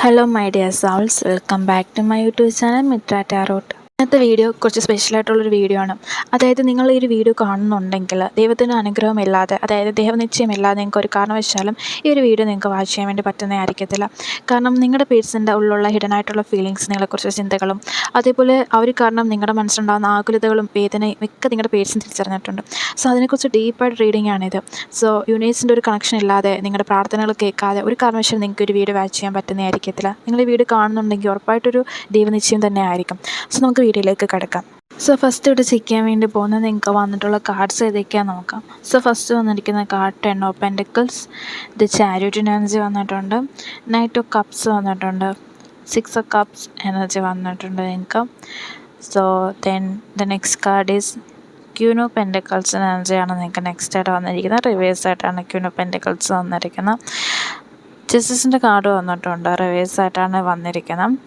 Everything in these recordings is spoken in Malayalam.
Hello my dear souls welcome back to my YouTube channel Mitra tarot ഇന്നത്തെ വീഡിയോ കുറച്ച് സ്പെഷ്യലായിട്ടുള്ളൊരു വീഡിയോ ആണ്. അതായത് നിങ്ങൾ ഈ ഒരു വീഡിയോ കാണുന്നുണ്ടെങ്കിൽ ദൈവത്തിന്റെ അനുഗ്രഹമില്ലാതെ അതായത് ദൈവനിശ്ചയമില്ലാതെ നിങ്ങൾക്ക് ഒരു കാരണവശാലും ഈ ഒരു വീഡിയോ നിങ്ങൾക്ക് വാച്ച് ചെയ്യാൻ വേണ്ടി പറ്റുന്നതായിരിക്കത്തില്ല. കാരണം നിങ്ങളുടെ പേഴ്സിന്റെ ഉള്ളിലുള്ള ഹിഡൻ ആയിട്ടുള്ള ഫീലിങ്സ് നിങ്ങളെക്കുറിച്ച് ചിന്തകളും അതേപോലെ അവർ കാരണം നിങ്ങളുടെ മനസ്സിലുണ്ടാകുന്ന ആകുലതകളും വേദനയും ഒക്കെ നിങ്ങളുടെ പേഴ്സിന് തിരിച്ചറിഞ്ഞിട്ടുണ്ട്. സോ അതിനെക്കുറിച്ച് ഡീപ്പായിട്ട് റീഡിംഗ് ആണിത്. സോ യൂണിവേഴ്സിന്റെ ഒരു കണക്ഷൻ ഇല്ലാതെ നിങ്ങളുടെ പ്രാർത്ഥനകൾ കേൾക്കാതെ ഒരു കാരണവശാലും നിങ്ങൾക്ക് ഒരു വീഡിയോ വാച്ച് ചെയ്യാൻ പറ്റുന്നതായിരിക്കത്തില്ല. നിങ്ങൾ ഈ വീഡിയോ കാണുന്നുണ്ടെങ്കിൽ ഉറപ്പായിട്ടൊരു ദൈവനിശ്ചയം തന്നെ ആയിരിക്കും. സോ നമുക്ക് വീഡിയോയിലേക്ക് കിടക്കാം. സോ ഫസ്റ്റ് ഇവിടെ ചെക്ക് ചെയ്യാൻ വേണ്ടി പോകുന്നത് നിങ്ങൾക്ക് വന്നിട്ടുള്ള കാർഡ്സ് ഏതൊക്കെയാണെന്ന് നോക്കാം. സോ ഫസ്റ്റ് വന്നിരിക്കുന്ന card ten of pentacles the charity energy വന്നിട്ടുണ്ട്. നൈറ്റ് ഓഫ് കപ്സ് വന്നിട്ടുണ്ട്. സിക്സ് ഓഫ് കപ്സ് എനർജി വന്നിട്ടുണ്ട് നിങ്ങൾക്ക്. So then the next card is queen of pentacles എനർജിയാണ് നിങ്ങൾക്ക് നെക്സ്റ്റ് ആയിട്ട് വന്നിരിക്കുന്നത്. റിവേഴ്സ് ആയിട്ടാണ് ക്യൂനോ പെൻഡിക്കിൾസ് വന്നിരിക്കുന്നത്. ജസ്റ്റിസിന്റെ കാർഡ് വന്നിട്ടുണ്ട്. റിവേഴ്സ് ആയിട്ടാണ് വന്നിരിക്കുന്നത്.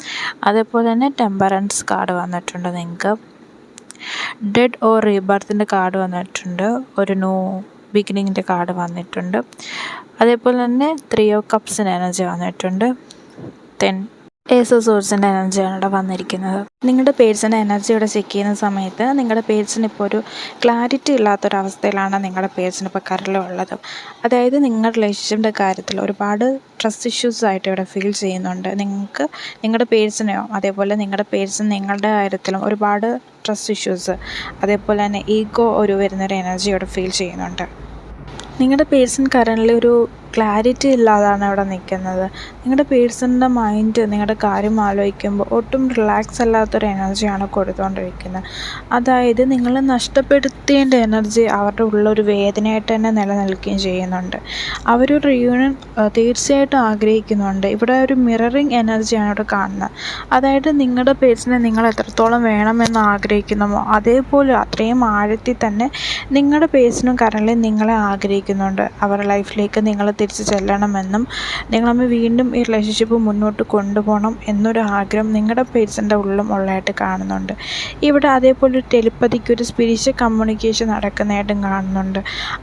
അതേപോലെ തന്നെ ടെമ്പറൻസ് കാർഡ് വന്നിട്ടുണ്ട് നിങ്ങൾക്ക്. ഡെഡ് ഓർ റീബർത്തിന്റെ കാർഡ് വന്നിട്ടുണ്ട്. ഒരു ന്യൂ ബിഗിനിങ്ങിന്റെ കാർഡ് വന്നിട്ടുണ്ട്. അതേപോലെ തന്നെ ത്രീ ഓ കപ്സിന് എനർജി വന്നിട്ടുണ്ട്. തെൻ ഏസോ സോഴ്സിന്റെ എനർജിയാണ് ഇവിടെ വന്നിരിക്കുന്നത്. നിങ്ങളുടെ പേഴ്സിന്റെ എനർജി ഇവിടെ ചെക്ക് ചെയ്യുന്ന സമയത്ത് നിങ്ങളുടെ പേഴ്സിന് ഇപ്പോൾ ഒരു ക്ലാരിറ്റി ഇല്ലാത്തൊരവസ്ഥയിലാണ് നിങ്ങളുടെ പേഴ്സിന് ഇപ്പോൾ കരളുള്ളത് അതായത് നിങ്ങളുടെ റിലേഷൻഷിപ്പിന്റെ കാര്യത്തിൽ ഒരുപാട് ട്രസ്റ്റ് ഇഷ്യൂസ് ആയിട്ട് ഇവിടെ ഫീൽ ചെയ്യുന്നുണ്ട്. നിങ്ങൾക്ക് നിങ്ങളുടെ പേഴ്സിനെയോ അതേപോലെ നിങ്ങളുടെ പേഴ്സൺ നിങ്ങളുടെ കാര്യത്തിലും ഒരുപാട് ട്രസ്റ്റ് ഇഷ്യൂസ് അതേപോലെ തന്നെ ഈഗോ ഒരു വരുന്നൊരു എനർജി ഇവിടെ ഫീൽ ചെയ്യുന്നുണ്ട്. നിങ്ങളുടെ പേഴ്സൺ കറന്റ് ഒരു ക്ലാരിറ്റി ഇല്ലാതാണ് അവിടെ നിൽക്കുന്നത്. നിങ്ങളുടെ പേഴ്സണിന്റെ മൈൻഡ് നിങ്ങളുടെ കാര്യം ആലോചിക്കുമ്പോൾ ഒട്ടും റിലാക്സ് അല്ലാത്തൊരു എനർജിയാണ് കൊടുത്തുകൊണ്ടിരിക്കുന്നത് അതായത് നിങ്ങൾ നഷ്ടപ്പെടുത്തേണ്ട എനർജി അവരുടെ ഉള്ളൊരു വേദനയായിട്ട് തന്നെ നിലനിൽക്കുകയും ചെയ്യുന്നുണ്ട്. അവരൊരു റിയൂണിയൻ തീർച്ചയായിട്ടും ആഗ്രഹിക്കുന്നുണ്ട്. ഇവിടെ ഒരു മിററിങ് എനർജിയാണ് ഇവിടെ കാണുന്നത്. അതായത് നിങ്ങളുടെ പേഴ്സണെ നിങ്ങൾ എത്രത്തോളം വേണമെന്ന് ആഗ്രഹിക്കുന്നുമോ അതേപോലെ അത്രയും ആഴത്തിൽ തന്നെ നിങ്ങളുടെ പേഴ്സണും കറൻലി നിങ്ങളെ ആഗ്രഹിക്കുന്നുണ്ട്. അവരുടെ ലൈഫിലേക്ക് നിങ്ങൾ തിരിച്ച് ചെല്ലണമെന്നും നിങ്ങളമ്മ വീണ്ടും ഈ റിലേഷൻഷിപ്പ് മുന്നോട്ട് കൊണ്ടുപോകണം എന്നൊരു ആഗ്രഹം നിങ്ങളുടെ പേഴ്സന്റെ ഉള്ളിലും ഉള്ളതായിട്ട് കാണുന്നുണ്ട്. ഇവിടെ അതേപോലെ ഒരു ടെലിപ്പതിക്ക് ഒരു സ്പിരിച്വൽ കമ്മ്യൂണിക്കേഷൻ നടക്കുന്നതായിട്ടും കാണുന്നുണ്ട്.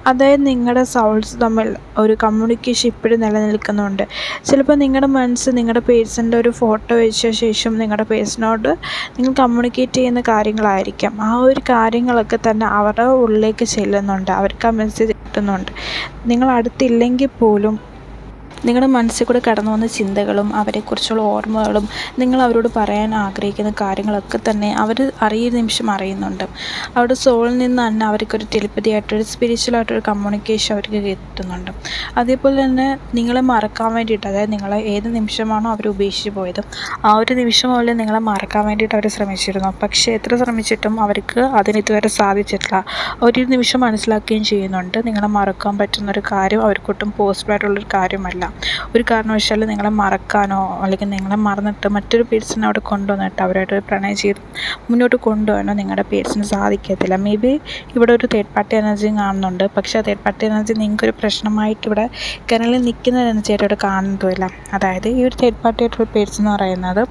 അതായത് നിങ്ങളുടെ സൗൾസ് തമ്മിൽ ഒരു കമ്മ്യൂണിക്കേഷൻ ഇപ്പോഴും നിലനിൽക്കുന്നുണ്ട്. ചിലപ്പോൾ നിങ്ങളുടെ മനസ്സ് നിങ്ങളുടെ പേഴ്സന്റെ ഒരു ഫോട്ടോ വെച്ച ശേഷം നിങ്ങളുടെ പേഴ്സണോട് നിങ്ങൾ കമ്മ്യൂണിക്കേറ്റ് ചെയ്യുന്ന കാര്യങ്ങളായിരിക്കാം. ആ ഒരു കാര്യങ്ങളൊക്കെ തന്നെ അവരുടെ ഉള്ളിലേക്ക് ചെല്ലുന്നുണ്ട്. അവർക്ക് ആ മെസ്സേജ് കിട്ടുന്നുണ്ട്. നിങ്ങൾ അടുത്തില്ലെങ്കിൽ പോലും orgulho നിങ്ങളുടെ മനസ്സിൽ കൂടെ കടന്നു വന്ന ചിന്തകളും അവരെക്കുറിച്ചുള്ള ഓർമ്മകളും നിങ്ങൾ അവരോട് പറയാൻ ആഗ്രഹിക്കുന്ന കാര്യങ്ങളൊക്കെ തന്നെ അവർ അറിയുന്ന നിമിഷം അറിയുന്നുണ്ട്. അവരുടെ സോളിൽ നിന്ന് തന്നെ അവർക്കൊരു ടെലിപ്പതി ആയിട്ടൊരു സ്പിരിച്വൽ ആയിട്ടൊരു കമ്മ്യൂണിക്കേഷൻ അവർക്ക് കിട്ടുന്നുണ്ട്. അതേപോലെ തന്നെ നിങ്ങളെ മറക്കാൻ വേണ്ടിയിട്ട് അതായത് നിങ്ങളെ ഏത് നിമിഷമാണോ അവർ ഉപേക്ഷിച്ച് പോയത് ആ ഒരു നിമിഷം പോലെ നിങ്ങളെ മറക്കാൻ വേണ്ടിയിട്ട് അവർ ശ്രമിച്ചിരുന്നു. പക്ഷേ എത്ര ശ്രമിച്ചിട്ടും അവർക്ക് അതിന് ഇതുവരെ സാധിച്ചിട്ടില്ല. ഒരു നിമിഷം മനസ്സിലാക്കുകയും ചെയ്യുന്നുണ്ട്. നിങ്ങളെ മറക്കാൻ പറ്റുന്നൊരു കാര്യം അവർക്കൊട്ടും പോസിബിൾ ആയിട്ടുള്ളൊരു കാര്യമല്ല. ഒരു കാരണവശാലും നിങ്ങളെ മറക്കാനോ അല്ലെങ്കിൽ നിങ്ങളെ മറന്നിട്ട് മറ്റൊരു പേഴ്സണെ അവിടെ കൊണ്ടുവന്നിട്ട് അവരായിട്ട് ഒരു പ്രണയ മുന്നോട്ട് കൊണ്ടുപോകാനോ നിങ്ങളുടെ പേഴ്സണ് സാധിക്കത്തില്ല. മേ ബി ഇവിടെ ഒരു തേർഡ് പാർട്ടി എനർജി കാണുന്നുണ്ട്. പക്ഷേ ആ തേർഡ് പാർട്ടി എനർജി നിങ്ങൾക്കൊരു പ്രശ്നമായിട്ട് ഇവിടെ കനലിൽ നിൽക്കുന്ന എനർജിയായിട്ട് ഇവിടെ കാണുന്നതുമില്ല. അതായത് ഈ ഒരു തേർഡ് പാർട്ടി ആയിട്ടുള്ള പേഴ്സൺ എന്ന് പറയുന്നത്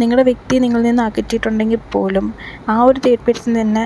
നിങ്ങളുടെ വ്യക്തി നിങ്ങളിൽ നിന്ന് അകറ്റിയിട്ടുണ്ടെങ്കിൽ പോലും ആ ഒരു തേർഡ് പേഴ്സൺ തന്നെ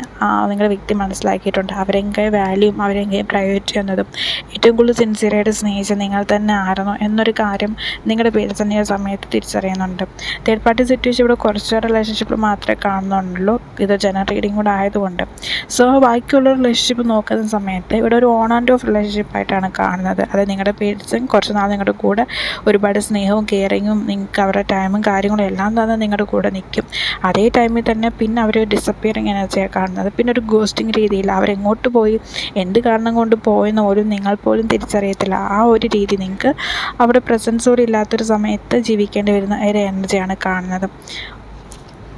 നിങ്ങളുടെ വ്യക്തി മനസ്സിലാക്കിയിട്ടുണ്ട്. അവരെങ്കിലും വാല്യൂം അവരെങ്കിലും പ്രയോറിറ്റി എന്നതും ഏറ്റവും കൂടുതൽ സിൻസിയറായിട്ട് സ്നേഹിച്ച നിങ്ങൾ തന്നെ ആയിരുന്നു. എന്നൊരു കാര്യം നിങ്ങളുടെ പേര് തന്നെ ആ സമയത്ത് തിരിച്ചറിയുന്നുണ്ട്. തേർഡ് പാർട്ടി സിറ്റുവേഷൻ ഇവിടെ കുറച്ച് റിലേഷൻഷിപ്പിൽ മാത്രമേ കാണുന്നുള്ളൂ. ഇത് ജനറൽ റീഡിങ് കൂടെ ആയതുകൊണ്ട്. സോ ബാക്കിയുള്ള റിലേഷൻഷിപ്പ് നോക്കുന്ന സമയത്ത് ഇവിടെ ഒരു ഓൺ ആൻഡ് ഓഫ് റിലേഷൻഷിപ്പ് ആയിട്ടാണ് കാണുന്നത്. അതായത് നിങ്ങളുടെ പേഴ്സൺ കുറച്ച് നാൾ നിങ്ങളുടെ കൂടെ ഒരുപാട് സ്നേഹവും കെയറിങ്ങും നിങ്ങൾക്ക് അവരുടെ ടൈമും കാര്യങ്ങളും എല്ലാം തന്നെ നിങ്ങളുടെ കൂടെ നിൽക്കും. അതേ ടൈമിൽ തന്നെ പിന്നെ അവർ ഡിസപ്പിയറിങ് എനർജിയാണ് കാണുന്നത്. പിന്നെ ഒരു ഗോസ്റ്റിംഗ് രീതിയിൽ അവരെങ്ങോട്ട് പോയി എന്ത് കാരണം കൊണ്ട് പോയെന്ന് പോലും നിങ്ങൾ പോലും തിരിച്ചറിയത്തില്ല. ആ ഒരു രീതി നിങ്ങൾക്ക് അവിടെ പ്രസൻസ് കൂടി ഇല്ലാത്തൊരു സമയത്ത് ജീവിക്കേണ്ടി വരുന്ന ഒരു എനർജിയാണ് കാണുന്നത്.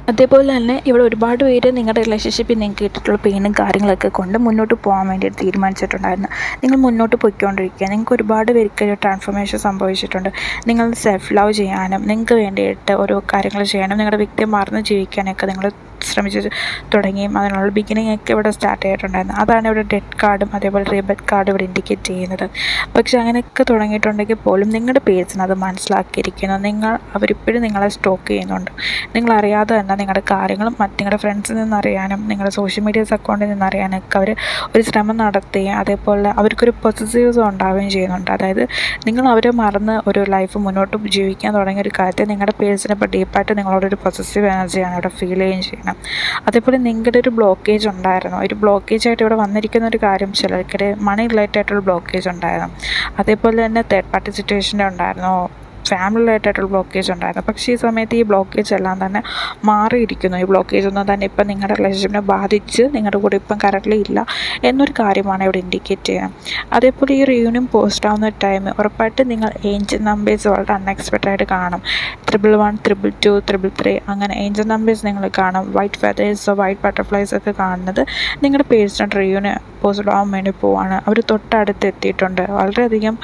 അതേപോലെ തന്നെ ഇവിടെ ഒരുപാട് പേര് നിങ്ങളുടെ റിലേഷൻഷിപ്പിൽ നിങ്ങൾക്ക് കിട്ടിയിട്ടുള്ള പെയിനും കാര്യങ്ങളൊക്കെ കൊണ്ട് മുന്നോട്ട് പോകാൻ വേണ്ടി തീരുമാനിച്ചിട്ടുണ്ടായിരുന്നു. നിങ്ങൾ മുന്നോട്ട് പോയിക്കൊണ്ടിരിക്കുക. നിങ്ങൾക്ക് ഒരുപാട് പേർക്ക് ഒരു ട്രാൻസ്ഫോർമേഷൻ സംഭവിച്ചിട്ടുണ്ട്. നിങ്ങൾ സെൽഫ് ലവ് ചെയ്യാനും നിങ്ങൾക്ക് വേണ്ടിയിട്ട് ഓരോ കാര്യങ്ങൾ ചെയ്യാനും നിങ്ങളുടെ വ്യക്തി മറന്ന് ജീവിക്കാനൊക്കെ നിങ്ങൾ ശ്രമിച്ച് തുടങ്ങിയും അതിനുള്ള ബിഗിനിങ് ഒക്കെ ഇവിടെ സ്റ്റാർട്ട് ചെയ്തിട്ടുണ്ടായിരുന്നു. അതാണ് ഇവിടെ ഡെഡ് കാർഡും അതേപോലെ റീബത്ത് കാർഡും ഇവിടെ ഇൻഡിക്കേറ്റ് ചെയ്യുന്നത്. പക്ഷേ അങ്ങനെയൊക്കെ തുടങ്ങിയിട്ടുണ്ടെങ്കിൽ പോലും നിങ്ങളുടെ പേഴ്സൺ അത് മനസ്സിലാക്കിയിരിക്കുന്നു. നിങ്ങൾ അവരിപ്പോഴും നിങ്ങളെ സ്റ്റോക്ക് ചെയ്യുന്നുണ്ട്. നിങ്ങളറിയാതെ തന്നെ നിങ്ങളുടെ കാര്യങ്ങളും മറ്റ് നിങ്ങളുടെ ഫ്രണ്ട്സിൽ നിന്നറിയാനും നിങ്ങളുടെ സോഷ്യൽ മീഡിയാസ് അക്കൗണ്ടിൽ നിന്നറിയാനൊക്കെ അവർ ഒരു ശ്രമം നടത്തുകയും അതേപോലെ അവർക്കൊരു പൊസസീവ്സ് ഉണ്ടാവുകയും ചെയ്യുന്നുണ്ട്. അതായത് നിങ്ങൾ അവരെ മറന്ന് ഒരു ലൈഫ് മുന്നോട്ട് ജീവിക്കാൻ തുടങ്ങിയ ഒരു കാര്യത്തെ നിങ്ങളുടെ പേഴ്സിനെ ഇപ്പോൾ ഡീപ്പായിട്ട് നിങ്ങളോടൊരു പോസിറ്റീവ് എനർജിയാണ് അവിടെ ഫീൽ ചെയ്യുകയും ചെയ്യണം അതേപോലെ നിങ്ങളുടെ ഒരു ബ്ലോക്കേജ് ഉണ്ടായിരുന്നു. ഒരു ബ്ലോക്കേജ് ആയിട്ട് ഇവിടെ വന്നിരിക്കുന്ന ഒരു കാര്യം ചിലർക്കിടെ മണി റിലേറ്റഡ് ആയിട്ടുള്ള ബ്ലോക്കേജ് ഉണ്ടായിരുന്നു. അതേപോലെ തന്നെ തേർഡ് പാർട്ടി സിറ്റുവേഷന്റെ ഉണ്ടായിരുന്നു. ഫാമിലി റിലേറ്റഡായിട്ടുള്ള ബ്ലോക്കേജ് ഉണ്ടായിരുന്നു. പക്ഷേ ഈ സമയത്ത് ഈ ബ്ലോക്കേജ് എല്ലാം തന്നെ മാറിയിരിക്കുന്നു. ഈ ബ്ലോക്കേജ് ഒന്നും തന്നെ ഇപ്പം നിങ്ങളുടെ റിലേഷൻഷിപ്പിനെ ബാധിച്ച് നിങ്ങളുടെ കൂടെ ഇപ്പം കറക്റ്റ്ലി ഇല്ല എന്നൊരു കാര്യമാണ് ഇവിടെ ഇൻഡിക്കേറ്റ് ചെയ്യുന്നത്. അതേപോലെ ഈ റിയൂണിയൻ പോസ്റ്റ് ആവുന്ന ടൈം ഉറപ്പായിട്ട് നിങ്ങൾ ഏഞ്ചൽ നമ്പേഴ്സ് വളരെ അൺഎക്സ്പെക്റ്റഡ് ആയിട്ട് കാണും. Triple one triple two triple three അങ്ങനെ ഏഞ്ചൽ നമ്പേഴ്സ് നിങ്ങൾ കാണും. വൈറ്റ് ഫെതേഴ്സ് വൈറ്റ് ബട്ടർഫ്ലൈസ് ഒക്കെ കാണുന്നത് നിങ്ങളുടെ പേഴ്സണൽ റിയൂണിയൻ പോസ്റ്റ് ആവാൻ വേണ്ടി പോവാണ്. അവർ തൊട്ടടുത്ത് എത്തിയിട്ടുണ്ട്. വളരെയധികം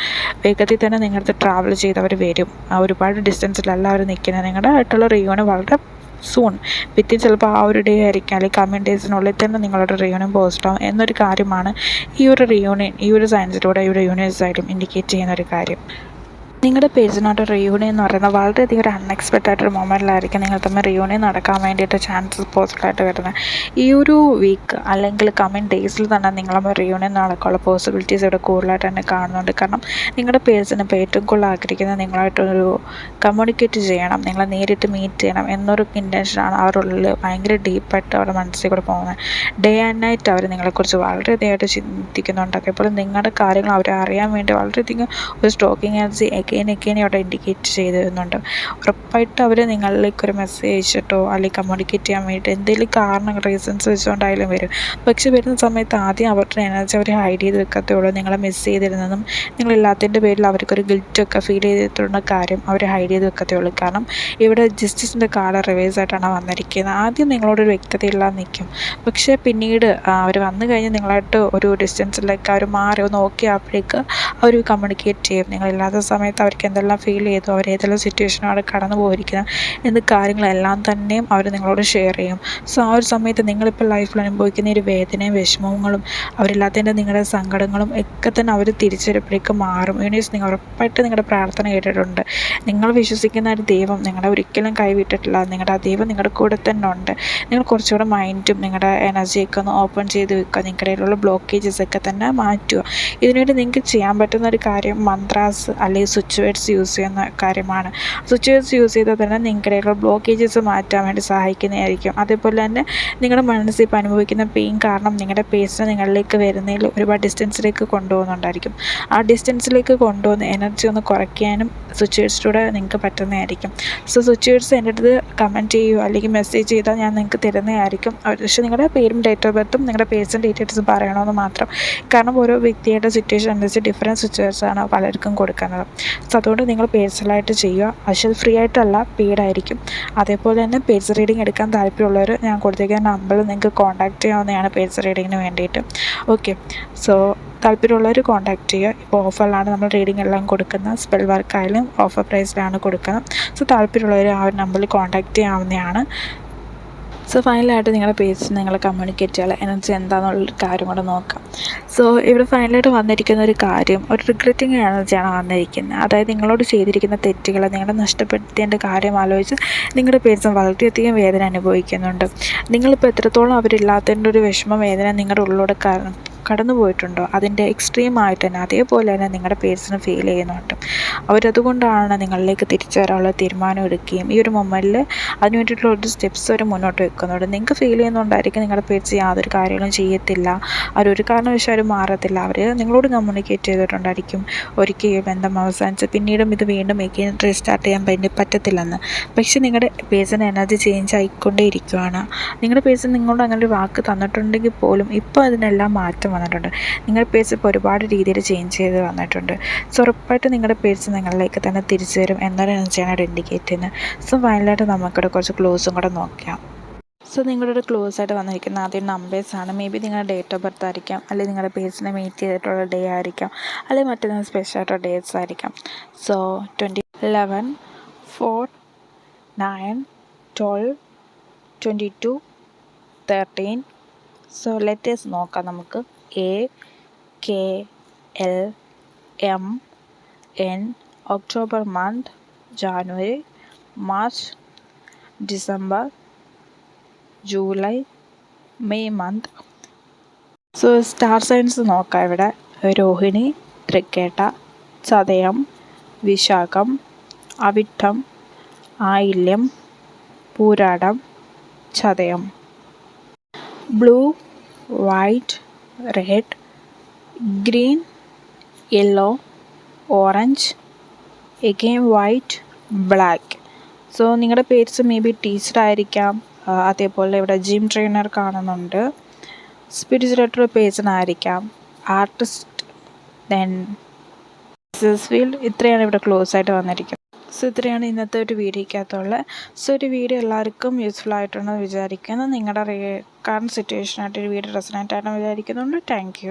വേഗത്തിൽ തന്നെ നിങ്ങളുടെ ട്രാവൽ ചെയ്തവർ വരും. ഒരുപാട് ഡിസ്റ്റൻസിലല്ല അവർ നിൽക്കുന്നത് നിങ്ങളുടെ ആയിട്ടുള്ള റിയൂണിയൻ വളരെ സൂൺ വിത്തിൻ ചിലപ്പോൾ ആ ഒരു ഡേ ആയിരിക്കും അല്ലെങ്കിൽ കമ്മിങ് ഡേയ്സിനുള്ളിൽ തന്നെ നിങ്ങളുടെ റിയൂണിയൻ പോസ്റ്റ് ആവും എന്നൊരു കാര്യമാണ് ഈ ഒരു റിയൂണിയൻ ഈ ഒരു സയൻസിലൂടെ ഈ ഒരു യൂണിവേഴ്സായിട്ടും ഇൻഡിക്കേറ്റ് ചെയ്യുന്ന ഒരു കാര്യം. നിങ്ങളുടെ പേഴ്സണായിട്ട് റിയൂണിയൻ എന്ന് പറയുന്നത് വളരെയധികം ഒരു അൺഎക്സ്പെക്റ്റഡ് ആയിട്ടൊരു മൊമെന്റിലായിരിക്കും നിങ്ങൾ തമ്മിൽ റിയൂണിയൻ നടക്കാൻ വേണ്ടിയിട്ട് ചാൻസസ് പോസിബിൾ ആയിട്ട് വരുന്നത്. ഈ ഒരു വീക്ക് അല്ലെങ്കിൽ കമ്മിങ് ഡേയ്സിൽ തന്നെ നിങ്ങൾ റിയൂണിയൻ നടക്കാനുള്ള പോസിബിലിറ്റീസ് ഇവിടെ കൂടുതലായിട്ട് തന്നെ കാണുന്നുണ്ട്. കാരണം നിങ്ങളുടെ പേഴ്സൺ ഇപ്പോൾ ഏറ്റവും കൂടുതൽ ആഗ്രഹിക്കുന്നത് നിങ്ങളായിട്ടൊരു കമ്മ്യൂണിക്കേറ്റ് ചെയ്യണം നിങ്ങളെ നേരിട്ട് മീറ്റ് ചെയ്യണം എന്നൊരു ഇന്റൻഷനാണ് അവരുള്ളിൽ ഭയങ്കര ഡീപ്പായിട്ട് അവരുടെ മനസ്സിൽ കൂടെ പോകുന്നത്. ഡേ ആൻഡ് നൈറ്റ് അവർ നിങ്ങളെക്കുറിച്ച് വളരെയധികമായിട്ട് ചിന്തിക്കുന്നുണ്ട്. അതേപോലെ നിങ്ങളുടെ കാര്യങ്ങൾ അവരെ അറിയാൻ വേണ്ടി വളരെയധികം ഒരു സ്റ്റോക്കിംഗ് എനർജി എഗെയിൻ അവിടെ ഇൻഡിക്കേറ്റ് ചെയ്ത് തരുന്നുണ്ട്. ഉറപ്പായിട്ടും അവർ നിങ്ങളിലേക്ക് ഒരു മെസ്സേജ് അയച്ചിട്ടോ അല്ലെങ്കിൽ കമ്മ്യൂണിക്കേറ്റ് ചെയ്യാൻ വേണ്ടിയിട്ട് എന്തെങ്കിലും കാരണം റീസൺസ് വെച്ചുകൊണ്ടായാലും വരും. പക്ഷെ വരുന്ന സമയത്ത് ആദ്യം അവരുടെ എനർജി അവർ ഹൈഡ് ചെയ്ത് വെക്കത്തേ ഉള്ളൂ. നിങ്ങളെ മിസ് ചെയ്തിരുന്നതും നിങ്ങളില്ലാത്തതിന്റെ പേരിൽ അവർക്കൊരു ഗിൽറ്റൊക്കെ ഫീൽ ചെയ്തിട്ടുള്ള കാര്യം അവർ ഹൈഡ് ചെയ്ത് വെക്കത്തേ ഉള്ളൂ. കാരണം ഇവിടെ ജസ്റ്റിസിന്റെ കാർഡ് റിവേഴ്സ് ആയിട്ടാണ് വന്നിരിക്കുന്നത്. ആദ്യം നിങ്ങളോടൊരു വ്യക്തതയില്ലാതെ നിൽക്കും. പക്ഷേ പിന്നീട് അവർ വന്നു കഴിഞ്ഞ് നിങ്ങളായിട്ട് ഒരു ഡിസ്റ്റൻസിലേക്ക് അവർ മാറി ഒന്ന് ഓക്കെ ആയപ്പോഴേക്ക് അവർ കമ്മ്യൂണിക്കേറ്റ് ചെയ്യും. നിങ്ങളില്ലാത്ത സമയത്ത് അവർക്ക് എന്തെല്ലാം ഫീൽ ചെയ്തു അവർ ഏതെല്ലാം സിറ്റുവേഷനാണ് കടന്നു പോയിരിക്കുന്നത് എന്ന കാര്യങ്ങളെല്ലാം തന്നെയും അവർ നിങ്ങളോട് ഷെയർ ചെയ്യും. സോ ആ ഒരു സമയത്ത് നിങ്ങളിപ്പോൾ ലൈഫിൽ അനുഭവിക്കുന്ന ഒരു വേദനയും വിഷമങ്ങളും അവരില്ലാത്തതിന്റെ നിങ്ങളുടെ സങ്കടങ്ങളും ഒക്കെ തന്നെ അവർ തിരിച്ചൊരുപ്പോഴേക്ക് മാറും. യൂണിവേഴ്സ് നിങ്ങൾ ഉറപ്പായിട്ട് നിങ്ങളുടെ പ്രാർത്ഥന കേട്ടിട്ടുണ്ട്. നിങ്ങൾ വിശ്വസിക്കുന്ന ഒരു ദൈവം നിങ്ങളെ ഒരിക്കലും കൈവിട്ടിട്ടില്ല. നിങ്ങളുടെ ആ ദൈവം നിങ്ങളുടെ കൂടെ തന്നെ ഉണ്ട്. നിങ്ങൾ കുറച്ചുകൂടെ മൈൻഡും നിങ്ങളുടെ എനർജിയൊക്കെ ഒന്ന് ഓപ്പൺ ചെയ്ത് വെക്കുക. നിങ്ങളുടെ ഇടയിലുള്ള ബ്ലോക്കേജസ് ഒക്കെ തന്നെ മാറ്റുക. ഇതിനുവേണ്ടി നിങ്ങൾക്ക് ചെയ്യാൻ പറ്റുന്ന ഒരു കാര്യം മന്ത്രാസ് അല്ലെങ്കിൽ സ്വിച്ച് വേർഡ്സ് യൂസ് ചെയ്യുന്ന കാര്യമാണ്. സ്വിച്ച് വേർഡ്സ് യൂസ് ചെയ്താൽ തന്നെ നിങ്ങളുടെ ബ്ലോക്കേജസ് മാറ്റാൻ വേണ്ടി സഹായിക്കുന്നതായിരിക്കും. അതേപോലെ തന്നെ നിങ്ങളുടെ മനസ്സിൽ ഇപ്പോൾ അനുഭവിക്കുന്ന പെയിൻ കാരണം നിങ്ങളുടെ പേസിനെ നിങ്ങളിലേക്ക് വരുന്നതിൽ ഒരുപാട് ഡിസ്റ്റൻസിലേക്ക് കൊണ്ടുപോകുന്നുണ്ടായിരിക്കും. ആ ഡിസ്റ്റൻസിലേക്ക് കൊണ്ടുപോകുന്ന എനർജി ഒന്ന് കുറയ്ക്കാനും സ്വിച്ച് വേർഡ്സിലൂടെ നിങ്ങൾക്ക് പറ്റുന്നതായിരിക്കും. സോ സ്വിച്ച് വേർഡ്സ് എന്റെ അടുത്ത് കമന്റ് ചെയ്യുക അല്ലെങ്കിൽ മെസ്സേജ് ചെയ്താൽ ഞാൻ നിങ്ങൾക്ക് തരുന്നതായിരിക്കും. പക്ഷേ നിങ്ങളുടെ പേരും ഡേറ്റ് ഓഫ് ബർത്തും നിങ്ങളുടെ പേഴ്സൺ ഡീറ്റെയിൽസും പറയണമെന്ന് മാത്രം. കാരണം ഓരോ വ്യക്തിയുടെ സിറ്റുവേഷൻ അനുസരിച്ച് ഡിഫറെന്റ് ആണ് പലർക്കും കൊടുക്കുന്നത്. സോ അതുകൊണ്ട് നിങ്ങൾ പേഴ്സണലായിട്ട് ചെയ്യുക. അശൽ ഫ്രീ ആയിട്ടല്ല പെയ്ഡ് ആയിരിക്കും. അതേപോലെ തന്നെ പേഴ്സ് റീഡിംഗ് എടുക്കാൻ താല്പര്യമുള്ളവർ ഞാൻ കൊടുത്തേക്കുന്ന നമ്പർ നിങ്ങൾക്ക് കോൺടാക്റ്റ് ചെയ്യാവുന്നതാണ് പേഴ്സ് റീഡിങ്ങിന് വേണ്ടിയിട്ട്. ഓക്കെ സോ താല്പര്യമുള്ളവർ കോൺടാക്ട് ചെയ്യുക. ഇപ്പോൾ ഓഫറിലാണ് നമ്മൾ റീഡിംഗ് എല്ലാം കൊടുക്കുന്നത്. സ്പെൽ വർക്കായാലും ഓഫർ പ്രൈസിലാണ് കൊടുക്കുന്നത്. സോ താല്പര്യമുള്ളവർ ആ ഒരു നമ്പറിൽ കോൺടാക്റ്റ് ചെയ്യാവുന്നതാണ്. സോ ഫൈനലായിട്ട് നിങ്ങളുടെ പേജിൽ നിങ്ങൾ കമ്മ്യൂണിക്കേറ്റ് ചെയ്യാൻ എനർജി എന്താണെന്നുള്ളൊരു കാര്യം കൂടെ നോക്കാം. സോ ഇവിടെ ഫൈനലായിട്ട് വന്നിരിക്കുന്ന ഒരു കാര്യം ഒരു റിഗ്രറ്റിംഗ് എനർജിയാണ് വന്നിരിക്കുന്നത്. അതായത് നിങ്ങളോട് ചെയ്തിരിക്കുന്ന തെറ്റുകൾ നിങ്ങളെ നഷ്ടപ്പെടുത്തേണ്ട കാര്യം ആലോചിച്ച് നിങ്ങളുടെ പേഴ്സൺ വളരെയധികം വേദന അനുഭവിക്കുന്നുണ്ട്. നിങ്ങളിപ്പോൾ എത്രത്തോളം അവരില്ലാത്തതിന്റെ ഒരു വിഷമ വേദന നിങ്ങളുടെ ഉള്ളിലൂടെ കാരണം കടന്നു പോയിട്ടുണ്ടോ? അതിന്റെ എക്സ്ട്രീം ആയിട്ട് തന്നെ അതേപോലെ തന്നെ നിങ്ങളുടെ പേഴ്സണ് ഫീൽ ചെയ്യുന്നുണ്ട്. അവരതുകൊണ്ടാണ് നിങ്ങളിലേക്ക് തിരിച്ചു വരാനുള്ള തീരുമാനം എടുക്കുകയും ഈ ഒരു മൊമെന്റിൽ അതിന് വേണ്ടിയിട്ടുള്ള ഒരു സ്റ്റെപ്സ് അവർ മുന്നോട്ട് വെക്കുന്നുണ്ട്. നിങ്ങൾക്ക് ഫീൽ ചെയ്യുന്നുണ്ടായിരിക്കും നിങ്ങളുടെ പേഴ്സ് യാതൊരു കാര്യങ്ങളും ചെയ്യത്തില്ല. അവരൊരു കാരണവശാലും മാറത്തില്ല. അവർ നിങ്ങളോട് കമ്മ്യൂണിക്കേറ്റ് ചെയ്തിട്ടുണ്ടായിരിക്കും. ഒരിക്കലും ബന്ധം അവസാനിച്ച് പിന്നീടും ഇത് വീണ്ടും എഗെയിൻ റീസ്റ്റാർട്ട് ചെയ്യാൻ വേണ്ടി പറ്റത്തില്ലെന്ന്. പക്ഷേ നിങ്ങളുടെ പേഴ്സൺ എനർജി ചേഞ്ച് ആയിക്കൊണ്ടേ ഇരിക്കുകയാണ് നിങ്ങളുടെ പേഴ്സൺ നിങ്ങളോട് അങ്ങനെ ഒരു വാക്ക് തന്നിട്ടുണ്ടെങ്കിൽ പോലും ഇപ്പോൾ അതിനെല്ലാം മാറ്റം വന്നിട്ടുണ്ട്. നിങ്ങളുടെ പേഴ്സ് ഇപ്പോൾ ഒരുപാട് രീതിയിൽ ചേഞ്ച് ചെയ്ത് വന്നിട്ടുണ്ട്. സോ ഉറപ്പായിട്ട് നിങ്ങളുടെ പേഴ്സ് നിങ്ങളിലേക്ക് തന്നെ തിരിച്ചു വരും എന്നൊരു എനർജിയാണ് ഇൻഡിക്കേറ്റ് ചെയ്യുന്നത്. സോ ഫൈനലായിട്ട് നമുക്കിവിടെ കുറച്ച് ക്ലോസും കൂടെ നോക്കാം. സോ നിങ്ങളുടെ ക്ലോസ് ആയിട്ട് വന്നിരിക്കുന്ന ആദ്യം നമ്പേഴ്സാണ് മേ ബി നിങ്ങളുടെ ഡേറ്റ് ഓഫ് ബർത്ത് ആയിരിക്കാം. അല്ലെങ്കിൽ നിങ്ങളുടെ പേഴ്സിനെ മീറ്റ് ചെയ്തിട്ടുള്ള ഡേ ആയിരിക്കാം. അല്ലെങ്കിൽ മറ്റൊന്ന് സ്പെഷ്യൽ ആയിട്ടുള്ള ഡേറ്റ്സ് ആയിരിക്കാം. So twenty eleven four nine twelve twenty two thirteen so letters നോക്കാം നമുക്ക്. A K L M N October month January March December July May month so star signs നോക്കാം ഇവിടെ. Rohini Thrikketta Chathayam Vishakham Avittam Ayilyam Pooradam Chathayam. Blue white red green yellow orange again white black so നിങ്ങളുടെ പേഴ്സ് മേ ബി ടീച്ചർ ആയിരിക്കാം. ആ, അതേപോലെ ഇവിടെ ജിം ട്രെയിനർ കാണുന്നുണ്ട്. സ്പിരിച്വൽ പേജൻ ആയിരിക്കാം ആർട്ടിസ്റ്റ് ദെൻ ബിസിനസ് ഫീൽഡ് ഇത്രയാണ് ഇവിടെ ക്ലോസ് ആയിട്ട് വന്നിരിക്കുന്നത്. സോ ഇത്രയാണ് ഇന്നത്തെ ഒരു വീഡിയോക്കകത്തുള്ളത് സോ ഒരു വീഡിയോ എല്ലാവർക്കും യൂസ്ഫുൾ ആയിട്ടുണ്ടെന്ന് വിചാരിക്കുന്നു. നിങ്ങളുടെ കറണ്ട് സിറ്റുവേഷനായിട്ട് ഒരു വീഡിയോ ആയിട്ടെന്ന് വിചാരിക്കുന്നുണ്ട്. താങ്ക്